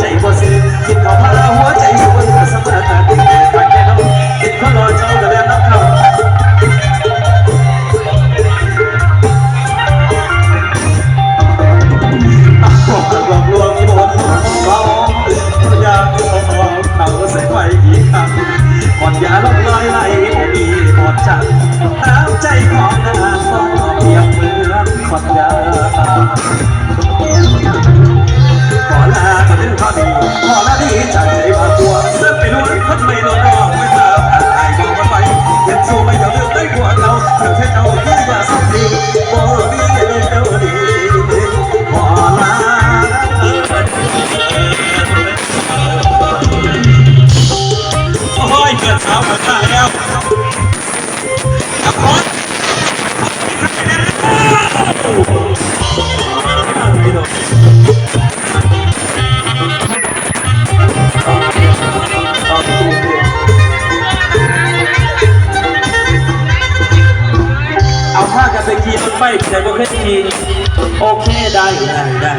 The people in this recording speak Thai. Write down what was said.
ใจบ่ซื้อคิดเข้ามาหัวใจบ่ซื้อสมรรถะติดกันแค่นองคิดเขารอเจ้าก็แล้วนับเขาบอกลวงบนเบาอยากจะบอกเขาใส่ไว้อีกครั้ง เอาผ้ากับไปกีนไปแต่ก็แค่กีนโอเคได้ได้ได้